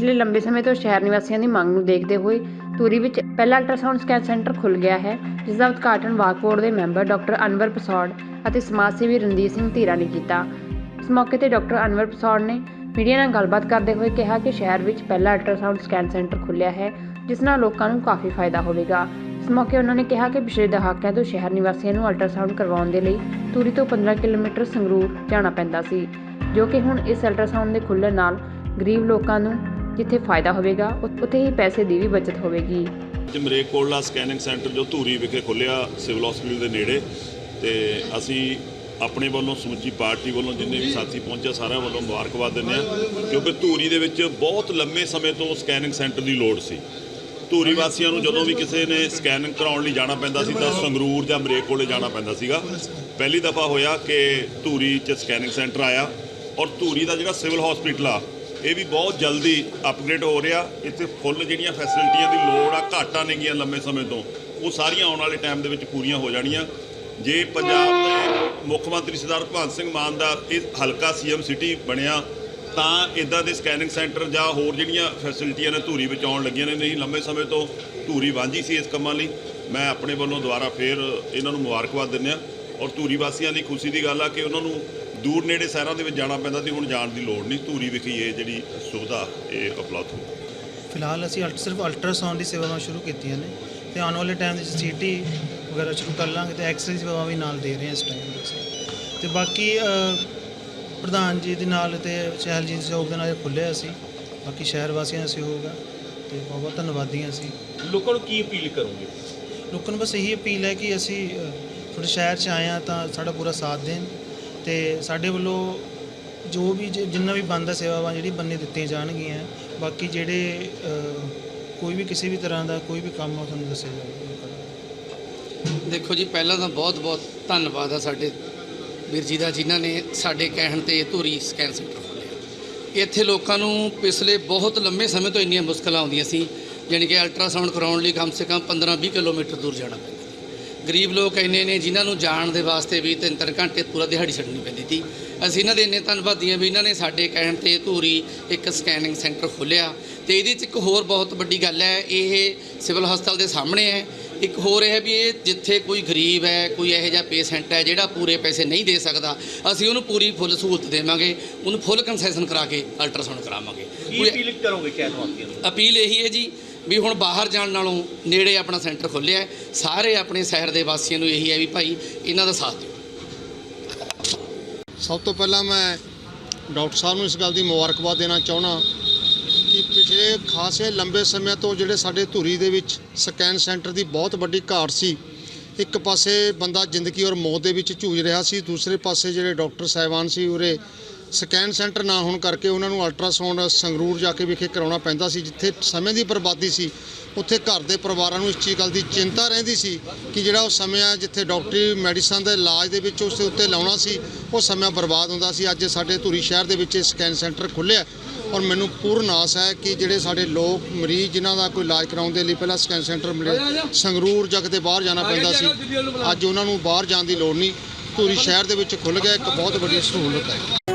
ਪਿਛਲੇ ਲੰਬੇ ਸਮੇਂ ਤੋਂ ਸ਼ਹਿਰ ਨਿਵਾਸੀਆਂ ਦੀ ਮੰਗ ਨੂੰ ਦੇਖਦੇ ਹੋਏ ਧੂਰੀ ਵਿੱਚ ਪਹਿਲਾ ਅਲਟਰਾਸਾਊਂਡ ਸਕੈਨ ਸੈਂਟਰ ਖੁੱਲ੍ਹ ਗਿਆ ਹੈ, ਜਿਸ ਦਾ ਉਦਘਾਟਨ ਵਾਕ ਬੋਰਡ ਦੇ ਮੈਂਬਰ ਡਾਕਟਰ ਅਨਵਰ ਪਸੌੜ ਅਤੇ ਸਮਾਜ ਸੇਵੀ ਰਣਜੀਤ ਸਿੰਘ ਧੀਰਾ ਨੇ ਕੀਤਾ। ਇਸ ਮੌਕੇ ਤੇ ਡਾਕਟਰ ਅਨਵਰ ਪਸੌੜ ਨੇ ਮੀਡੀਆ ਨਾਲ ਗੱਲਬਾਤ ਕਰਦੇ ਹੋਏ ਕਿਹਾ ਕਿ ਸ਼ਹਿਰ ਵਿੱਚ ਪਹਿਲਾ ਅਲਟਰਾਸਾਊਂਡ ਸਕੈਨ ਸੈਂਟਰ ਖੁੱਲਿਆ ਹੈ, ਜਿਸ ਨਾਲ ਲੋਕਾਂ ਨੂੰ ਕਾਫੀ ਫਾਇਦਾ ਹੋਵੇਗਾ। ਇਸ ਮੌਕੇ ਉਹਨਾਂ ਨੇ ਕਿਹਾ ਕਿ ਪਿਛਲੇ ਦਹਾਕਿਆਂ ਤੋਂ ਸ਼ਹਿਰ ਨਿਵਾਸੀਆਂ ਨੂੰ ਅਲਟਰਾਸਾਊਂਡ ਕਰਵਾਉਣ ਦੇ ਲਈ ਧੂਰੀ ਤੋਂ 15 ਕਿਲੋਮੀਟਰ ਸੰਗਰੂਰ ਜਾਣਾ ਪੈਂਦਾ ਸੀ, ਜੋ ਕਿ ਹੁਣ ਇਸ ਅਲਟਰਾਸਾਊਂਡ ਦੇ ਖੁੱਲਣ ਨਾਲ ਗਰੀਬ ਲੋਕਾਂ ਨੂੰ ਜਿੱਥੇ ਫਾਇਦਾ ਹੋਵੇਗਾ ਉੱਥੇ ਹੀ ਪੈਸੇ ਦੀ ਵੀ ਬਚਤ ਹੋਵੇਗੀ। ਅੱਜ ਮਰੇਕੋਟਲਾ ਸਕੈਨਿੰਗ ਸੈਂਟਰ ਜੋ ਧੂਰੀ ਵਿਖੇ ਖੁੱਲਿਆ ਸਿਵਲ ਹਸਪੀਟਲ ਦੇ ਨੇੜੇ, ਤੇ ਅਸੀਂ ਆਪਣੇ ਵੱਲੋਂ, ਸਮੁੱਚੀ ਪਾਰਟੀ ਵੱਲੋਂ ਜਿੰਨੇ ਵੀ ਸਾਥੀ ਪਹੁੰਚੇ ਸਾਰਿਆਂ ਵੱਲੋਂ ਮੁਬਾਰਕਬਾਦ ਦਿੰਦੇ ਆ ਕਿਉਂਕਿ ਧੂਰੀ ਦੇ ਵਿੱਚ ਬਹੁਤ ਲੰਮੇ ਸਮੇਂ ਤੋਂ ਸਕੈਨਿੰਗ ਸੈਂਟਰ ਦੀ ਲੋੜ ਸੀ। ਧੂਰੀ ਵਾਸੀਆਂ ਨੂੰ ਜਦੋਂ ਵੀ ਕਿਸੇ ਨੇ ਸਕੈਨਿੰਗ ਕਰਾਉਣ ਲਈ ਜਾਣਾ ਪੈਂਦਾ ਸੀ, ਤਾਂ ਸੰਗਰੂਰ ਜਾਂ ਮਰੇਕ ਕੋਲੇ ਜਾਣਾ ਪੈਂਦਾ ਸੀਗਾ। ਪਹਿਲੀ ਦਫਾ ਹੋਇਆ ਕਿ ਧੂਰੀ 'ਚ ਸਕੈਨਿੰਗ ਸੈਂਟਰ ਆਇਆ, ਔਰ ਧੂਰੀ ਦਾ ਜਿਹੜਾ ਸਿਵਲ ਹਸਪੀਟਲ ਆ ਇਹ ਵੀ ਬਹੁਤ ਜਲਦੀ ਅਪਗ੍ਰੇਡ ਹੋ ਰਿਹਾ। ਇੱਥੇ ਫੁੱਲ ਜਿਹੜੀਆਂ ਫੈਸਿਲਿਟੀਆਂ ਦੀ ਲੋੜ ਆ, ਘਾਟਾਂ ਨੇਗੀਆਂ ਲੰਮੇ ਸਮੇਂ ਤੋਂ। ਉਹ ਸਾਰੀਆਂ ਆਉਣ ਵਾਲੇ ਟਾਈਮ ਦੇ ਵਿੱਚ ਪੂਰੀਆਂ ਹੋ ਜਾਣੀਆਂ। ਜੇ ਪੰਜਾਬ ਦੇ ਮੁੱਖ ਮੰਤਰੀ ਸਰਦਾਰ ਭਗਵੰਤ ਸਿੰਘ ਮਾਨ ਦਾ ਇਹ ਹਲਕਾ ਸੀਐਮ ਸਿਟੀ ਬਣਿਆ, ਤਾਂ ਇਦਾਂ ਦੇ ਸਕੈਨਿੰਗ ਸੈਂਟਰ ਜਾਂ ਹੋਰ ਜਿਹੜੀਆਂ ਫੈਸਿਲਿਟੀਆਂ ਨੇ ਧੂਰੀ ਵਿੱਚ ਆਉਣ ਲੱਗੀਆਂ ਨੇ, ਨਹੀਂ ਲੰਬੇ ਸਮੇਂ ਤੋਂ ਧੂਰੀ ਵਾਂਝੀ ਸੀ ਇਸ ਕੰਮਾਂ ਲਈ। ਮੈਂ ਆਪਣੇ ਵੱਲੋਂ ਦੁਬਾਰਾ ਫੇਰ ਇਹਨਾਂ ਨੂੰ ਮੁਬਾਰਕਬਾਦ ਦਿੰਦੇ ਔਰ ਧੂਰੀ ਵਾਸੀਆਂ ਲਈ ਖੁਸ਼ੀ ਦੀ ਗੱਲ ਆ ਕਿ ਉਹਨਾਂ ਨੂੰ ਦੂਰ ਨੇੜੇ ਸ਼ਹਿਰਾਂ ਦੇ ਵਿੱਚ ਜਾਣਾ ਪੈਂਦਾ ਸੀ ਹੁਣ ਜਾਣ ਦੀ ਲੋੜ ਨਹੀਂ। ਧੂਰੀ ਵਿਖੇ ਇਹ ਜਿਹੜੀ ਸੁਵਿਧਾ ਇਹ ਉਪਲਬਧ ਹੋ ਫਿਲਹਾਲ ਅਸੀਂ ਅਲਟ ਸਿਰਫ ਅਲਟਰਾਸਾਊਂਡ ਦੀ ਸੇਵਾਵਾਂ ਸ਼ੁਰੂ ਕੀਤੀਆਂ ਨੇ ਤੇ ਆਉਣ ਵਾਲੇ ਟਾਈਮ ਵਿੱਚ ਸੀਟੀ ਵਗੈਰਾ ਸ਼ੁਰੂ ਕਰ ਲਾਂਗੇ ਤੇ ਐਕਸਰੇ ਦੀ ਸੇਵਾਵਾਂ ਵੀ ਨਾਲ ਦੇ ਰਹੇ ਹਾਂ ਇਸ ਟਾਈਮ ਤੇ ਬਾਕੀ ਪ੍ਰਧਾਨ ਜੀ ਦੇ ਨਾਲ ਤੇ ਚਹਿਲ ਜੀ ਦੇ ਸਹਿਯੋਗ ਦੇ ਨਾਲ ਇਹ ਖੁੱਲ੍ਹਿਆ ਅਸੀਂ। ਬਾਕੀ ਸ਼ਹਿਰ ਵਾਸੀਆਂ ਦਾ ਸਹਿਯੋਗ ਆ ਤੇ ਬਹੁਤ ਬਹੁਤ ਧੰਨਵਾਦੀ ਹਾਂ ਅਸੀਂ। ਲੋਕਾਂ ਨੂੰ ਕੀ ਅਪੀਲ ਕਰੋਗੇ? ਲੋਕਾਂ ਨੂੰ ਬਸ ਇਹੀ ਅਪੀਲ ਹੈ ਕਿ ਅਸੀਂ ਤੁਹਾਡੇ ਸ਼ਹਿਰ 'ਚ ਆਏ ਹਾਂ ਤਾਂ ਸਾਡਾ ਪੂਰਾ ਸਾਥ ਦੇਣ। ਤੇ ਸਾਡੇ ਵੱਲੋਂ ਜੋ ਵੀ ਜੇ ਜਿੰਨਾ ਵੀ ਬੰਦਾ ਸੇਵਾਵਾਂ ਜਿਹੜੀ ਬੰਨੇ ਦਿੱਤੀਆਂ ਜਾਣਗੀਆਂ ਬਾਕੀ ਜਿਹੜੇ ਅ, ਕੋਈ ਵੀ ਕਿਸੇ ਵੀ ਤਰ੍ਹਾਂ ਦਾ ਕੋਈ ਵੀ ਕੰਮ ਆ ਉਹ ਤੁਹਾਨੂੰ ਦੱਸਿਆ ਜਾਵੇਗਾ। ਦੇਖੋ ਜੀ ਪਹਿਲਾਂ ਤਾਂ ਬਹੁਤ-ਬਹੁਤ ਧੰਨਵਾਦ ਆ ਸਾਡੇ ਵੀਰ ਜੀ ਦਾ ਜਿਨ੍ਹਾਂ ਨੇ ਸਾਡੇ ਕਹਿਣ ਤੇ ਧੂਰੀ ਸਕੈਨ ਸੈਂਟਰ ਖੋਲ੍ਹਿਆ। ਇੱਥੇ ਲੋਕਾਂ ਨੂੰ ਪਿਛਲੇ ਬਹੁਤ ਲੰਮੇ ਸਮੇਂ ਤੋਂ ਇੰਨੀਆਂ ਮੁਸ਼ਕਲਾਂ ਆਉਂਦੀਆਂ ਸੀ ਯਾਨੀ ਕਿ ਅਲਟਰਾਸਾਊਂਡ ਕਰਾਉਣ ਲਈ ਕਮ ਸੇ ਕਮ 15-20 ਕਿਲੋਮੀਟਰ ਦੂਰ ਜਾਣਾ ਪੈਂਦਾ। ਗਰੀਬ ਲੋਕ ਇੰਨੇ ਨੇ ਜਿਨ੍ਹਾਂ ਨੂੰ ਜਾਣ ਦੇ ਵਾਸਤੇ ਵੀ ਤਿੰਨ ਤਿੰਨ ਘੰਟੇ ਪੂਰਾ ਦਿਹਾੜੀ ਛੱਡਣੀ ਪੈਂਦੀ ਸੀ। ਅਸੀਂ ਇਹਨਾਂ ਦੇ ਇੰਨੇ ਧੰਨਵਾਦੀ ਹਾਂ ਵੀ ਇਹਨਾਂ ਨੇ ਸਾਡੇ ਕਹਿਣ ਤੇ ਧੂਰੀ ਇੱਕ ਸਕੈਨਿੰਗ ਸੈਂਟਰ ਖੋਲ੍ਹਿਆ ਤੇ ਇਹਦੇ 'ਚ ਇੱਕ ਹੋਰ ਬਹੁਤ ਵੱਡੀ ਗੱਲ ਹੈ ਇਹ ਸਿਵਲ ਹਸਪਤਾਲ ਦੇ ਸਾਹਮਣੇ ਹੈ। ਇੱਕ ਹੋਰ ਇਹ ਹੈ ਵੀ ਇਹ ਜਿੱਥੇ ਕੋਈ ਗਰੀਬ ਹੈ ਕੋਈ ਇਹੋ ਜਿਹਾ ਪੇਸ਼ੈਂਟ ਹੈ ਜਿਹੜਾ ਪੂਰੇ ਪੈਸੇ ਨਹੀਂ ਦੇ ਸਕਦਾ ਅਸੀਂ ਉਹਨੂੰ ਪੂਰੀ ਫੁੱਲ ਸਹੂਲਤ ਦੇਵਾਂਗੇ ਉਹਨੂੰ ਫੁੱਲ ਕੰਸੈਸ਼ਨ ਕਰਾ ਕੇ ਅਲਟਰਾਸਾਊਂਡ ਕਰਾਵਾਂਗੇ। ਕੀ ਅਪੀਲ ਕਰੋਗੇ ਸ਼ਹਿਰ ਵਾਸੀਆਂ ਨੂੰ ਅਪੀਲ ਇਹੀ ਹੈ ਜੀ ਵੀ ਹੁਣ ਬਾਹਰ ਜਾਣ ਨਾਲੋਂ ਨੇੜੇ ਆਪਣਾ ਸੈਂਟਰ ਖੋਲ੍ਹਿਆ ਸਾਰੇ ਆਪਣੇ ਸ਼ਹਿਰ ਦੇ ਵਾਸੀਆਂ ਨੂੰ ਇਹੀ ਹੈ ਵੀ ਭਾਈ ਇਹਨਾਂ ਦਾ ਸਾਥ ਦਿਓ। ਸਭ ਤੋਂ ਪਹਿਲਾਂ ਮੈਂ ਡਾਕਟਰ ਸਾਹਿਬ ਨੂੰ ਇਸ ਗੱਲ ਦੀ ਮੁਬਾਰਕਬਾਦ ਦੇਣਾ ਚਾਹੁੰਦਾ ਕਿ ਪਿਛਲੇ ਖਾਸੇ ਲੰਬੇ ਸਮੇਂ ਤੋਂ ਜਿਹੜੇ ਸਾਡੇ ਧੂਰੀ ਦੇ ਵਿੱਚ ਸਕੈਨ ਸੈਂਟਰ ਦੀ ਬਹੁਤ ਵੱਡੀ ਘਾਟ ਸੀ, ਇੱਕ ਪਾਸੇ ਬੰਦਾ ਜ਼ਿੰਦਗੀ ਔਰ ਮੌਤ ਦੇ ਵਿੱਚ ਝੂਝ ਰਿਹਾ ਸੀ, ਦੂਸਰੇ ਪਾਸੇ ਜਿਹੜੇ ਡਾਕਟਰ ਸਾਹਿਬਾਨ ਸੀ ਉਰੇ ਸਕੈਨ ਸੈਂਟਰ ਨਾ ਹੋਣ ਕਰਕੇ ਉਹਨਾਂ ਨੂੰ ਅਲਟਰਾਸਾਊਂਡ ਸੰਗਰੂਰ ਜਾ ਕੇ ਵਿਖੇ ਕਰਾਉਣਾ ਪੈਂਦਾ ਸੀ ਜਿੱਥੇ ਸਮੇਂ ਦੀ ਬਰਬਾਦੀ ਸੀ ਉੱਥੇ ਘਰ ਦੇ ਪਰਿਵਾਰਾਂ ਨੂੰ ਇਸ ਚੀਜ਼ ਗੱਲ ਦੀ ਚਿੰਤਾ ਰਹਿੰਦੀ ਸੀ ਕਿ ਜਿਹੜਾ ਉਹ ਸਮਾਂ ਆ ਜਿੱਥੇ ਡਾਕਟਰੀ ਮੈਡੀਸਨ ਦੇ ਇਲਾਜ ਦੇ ਵਿੱਚ ਉਸ ਦੇ ਉੱਤੇ ਲਾਉਣਾ ਸੀ ਉਹ ਸਮਾਂ ਬਰਬਾਦ ਹੁੰਦਾ ਸੀ। ਅੱਜ ਸਾਡੇ ਧੂਰੀ ਸ਼ਹਿਰ ਦੇ ਵਿੱਚ ਇਹ ਸਕੈਨ ਸੈਂਟਰ ਖੁੱਲ੍ਹਿਆ ਔਰ ਮੈਨੂੰ ਪੂਰਨ ਆਸ ਹੈ ਕਿ ਜਿਹੜੇ ਸਾਡੇ ਲੋਕ ਮਰੀਜ਼ ਜਿਨ੍ਹਾਂ ਦਾ ਕੋਈ ਇਲਾਜ ਕਰਾਉਣ ਦੇ ਲਈ ਪਹਿਲਾਂ ਸਕੈਨ ਸੈਂਟਰ ਮਿਲੇ ਸੰਗਰੂਰ ਜਗ ਤੇ ਬਾਹਰ ਜਾਣਾ ਪੈਂਦਾ ਸੀ। ਅੱਜ ਉਹਨਾਂ ਨੂੰ ਬਾਹਰ ਜਾਣ ਦੀ ਲੋੜ ਨਹੀਂ। ਧੂਰੀ ਸ਼ਹਿਰ ਦੇ ਵਿੱਚ ਖੁੱਲ੍ਹ ਗਿਆ ਇੱਕ ਬਹੁਤ ਵੱਡੀ ਸਹੂਲਤ ਹੈ।